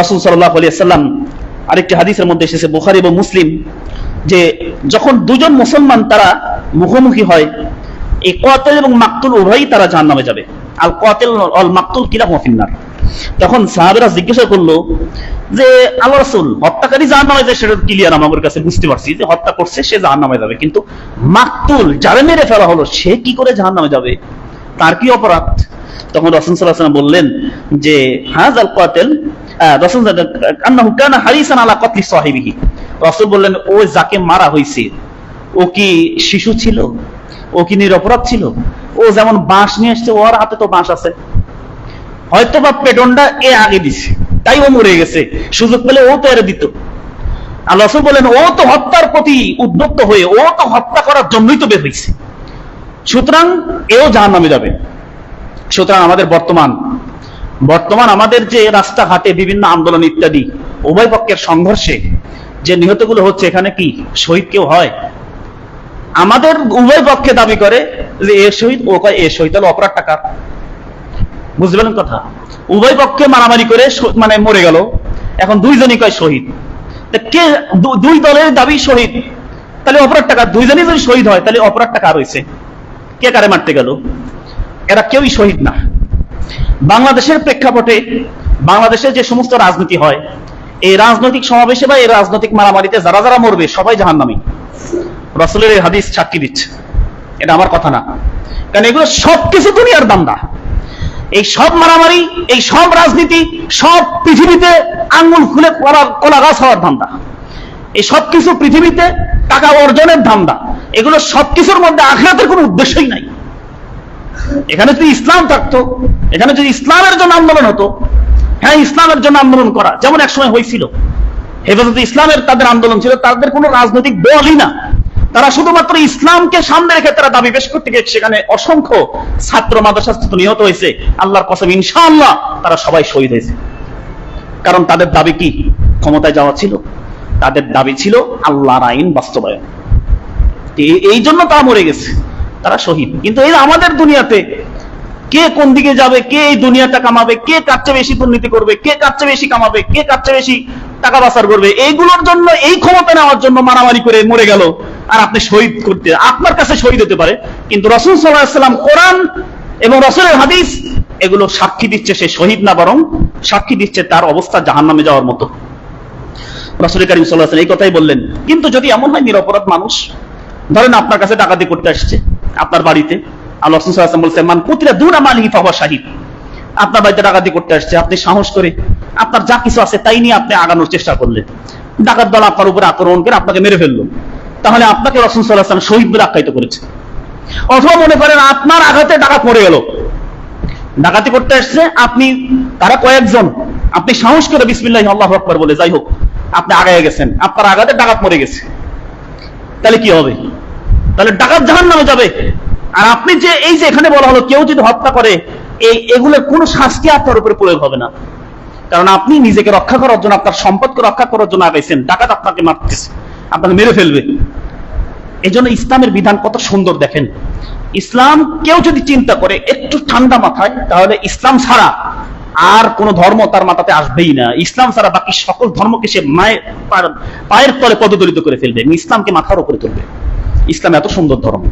রসুল সাল্লাহ আলিয়াল্লাম আরেকটি হাদিসের মধ্যে এসেছে, বুখারি এবং মুসলিম, যে যখন দুজন মুসলমান তারা মুখোমুখি হয়, এই কতেল এবং মাকতুল উভয়ই তারা জাহান নামে যাবে। আল কতেল অল মাকতুল কিলা মফিন্নার তখন সাহাবেরা জিজ্ঞাসা করল যে আল্লাহ রসুল, হত্যাকারী জাহান নামে যায় সেটা ক্লিয়ার আমার কাছে বুঝতে পারছি যে হত্যা করছে, সে জাহান নামে যাবে। কিন্তু মাকতুল যারে মেরে ফেলা হলো, সে কি করে জাহান নামে যাবে? তার কি অপরাধ? তখন রসুল সাল্লাহ বললেন যে হাজ আল কাতেল রসুল হারিসান আলা কতলি সাহিবিহি। রসুল বললেন, ও যাকে মারা হয়েছে ও কি শিশু ছিল? ও কি নিরপরাধ ছিল? ও যেমন বাঁশ নিয়ে এসছে ওর হাতে তো বাঁশ আছে। হয়তো বা পেটনটা এ আগে দিছে, তাই ও মরে গেছে। সুযোগ পেলে ও তো এর দিত। আর রসুল বলেন ও তো হত্যার প্রতি উদ্যক্ত হয়ে ও তো হত্যা করার জন্যই তো বের হয়েছে সুতরাং এও জাহান নামে যাবে। সুতরাং আমাদের বর্তমান বর্তমান আমাদের যে রাস্তাঘাটে বিভিন্ন আন্দোলন ইত্যাদি, উভয় পক্ষের সংঘর্ষে যে নিহতগুলো হচ্ছে, এখানে কি শহীদ কেউ হয়? আমাদের উভয় পক্ষে দাবি করে যে এ শহীদ, ও কয়, এ শহীদ, তাহলে অপরাধ টাকা বুঝতে পারলেন কথা? উভয় পক্ষে মারামারি করে মানে মরে গেল। এখন দুইজনই কয় শহীদ? কে দুই দলের দাবি শহীদ? তাহলে অপরাধ টাকা দুইজনই যদি শহীদ হয়, তাহলে অপরাধ টাকা রয়েছে কে কারে মারতে গেল? এরা কেউই শহীদ না। বাংলাদেশের প্রেক্ষাপটে বাংলাদেশে যে সমস্ত রাজনীতি হয়, এই রাজনৈতিক সমাবেশে বা এই রাজনৈতিক মারামারিতে যারা যারা মরবে, সবাই জাহান্নামী। রসুলের এই হাদিস সাক্ষী দিচ্ছে। এটা আমার কথা না। কারণ এগুলো সবকিছু দুনিয়ার দান্দা এই সব মারামারি, এই সব রাজনীতি, সব পৃথিবীতে আঙ্গুল খুলে কলা গাছ হওয়ার ধান্দা এই সবকিছু পৃথিবীতে টাকা অর্জনের ধান্দা। এগুলো সবকিছুর মধ্যে আখরাতের কোনো উদ্দেশ্যই নাই। এখানে যদি ইসলাম থাকতো, এখানে যদি ইসলামের জন্য আন্দোলন হতো হ্যাঁ ইসলামের জন্য আন্দোলন করা, যেমন একসময় হয়েছিল। হেফাজতে ইসলামের তাদের আন্দোলন ছিল, তাদের কোনো রাজনৈতিক দলই না। তারা শুধুমাত্র ইসলামকে সামনে রেখে তারা দাবি পেশ করতে গিয়ে সেখানে অসংখ্য ছাত্র মাদ্রাসা ছাত্র নিহত হয়েছে। আল্লাহর কসম, ইনশাআল্লাহ তারা সবাই শহীদ হয়েছে। কারণ তাদের দাবি কি? ক্ষমতায় যাওয়া ছিল। তাদের দাবি ছিল আল্লাহর আইন বাস্তবায়ন। এই জন্য তারা মরে গেছে। তারা শহীদ। কিন্তু এই আমাদের দুনিয়াতে কে কোন দিকে যাবে, কে এই দুনিয়াটা কামাবে, কে কার চেয়ে বেশি দুর্নীতি করবে, কে কার চেয়ে বেশি কামাবে, কে কার চেয়ে বেশি টাকা বাসার করবে, এইগুলোর জন্য, এই ক্ষমতা নেওয়ার জন্য মারামারি করে মরে গেল। আর আপনি শহীদ করতে, আপনার কাছে শহীদ হতে পারে, কিন্তু রসুল সাল্লাহাম কোরআন এবং রসুলের হাদিস, এগুলো সাক্ষী দিচ্ছে সে শহীদ না বরং সাক্ষী দিচ্ছে তার অবস্থা জাহান্নামে যাওয়ার মতো। রসুল করিম সাল্লাহ এই কথাই বললেন, কিন্তু যদি এমন হয় নিরপরাধ মানুষ, ধরেন আপনার কাছে ডাকাতি করতে আসছে আপনার বাড়িতে। আল্লাহ রসুল বলছে মান দুনা ফাহুয়া শাহিদ। আপনার বাড়িতে ডাকাতি করতে আসছে, আপনি সাহস করে আপনার যা কিছু আছে তাই নিয়ে আপনি আগানোর চেষ্টা করলেন। ডাকাত দল আপনার আক্রমণ করে আপনাকে মেরে ফেলল। তাহলে আপনাকে রসুল শহীদ বলে আখ্যায়িত করেছে। অথবা মনে করেন, আপনার আঘাতে ডাকাত মরে গেল। ডাকাতি করতে আসছে, আপনি, তারা কয়েকজন, আপনি সাহস করে বিসমিল্লাহ, আল্লাহ আকবর বলে, যাই হোক, আপনি আগায় গেছেন। আপনার আঘাতে ডাকাত মরে গেছে। তাহলে কি হবে? তাহলে ডাকাত জাহান নামে যাবে। আর আপনি যে, এই যে এখানে বলা হলো, কেউ যদি হত্যা করে, এই, এগুলোর কোনো শাস্তি আপনার উপরে প্রয়োগ হবে না। কারণ আপনি নিজেকে রক্ষা করার জন্য, আপনার সম্পদকে রক্ষা করার জন্য আগাইছেন। ডাকাত আপনাকে মারতেছে, আপনাকে মেরে ফেলবে। এই জন্য ইসলামের বিধান কত সুন্দর দেখেন। ইসলাম কেউ যদি চিন্তা করে একটু ঠান্ডা মাথায়, তাহলে ইসলাম ছাড়া আর কোন ধর্ম তার মাথাতে আসবেই না। ইসলাম ছাড়া বাকি সকল ধর্মকে সে মায়ের, পায়ের তলে পদদলিত করে ফেলবে। ইসলামকে মাথার উপরে তুলবে। ইসলাম এত সুন্দর ধর্ম।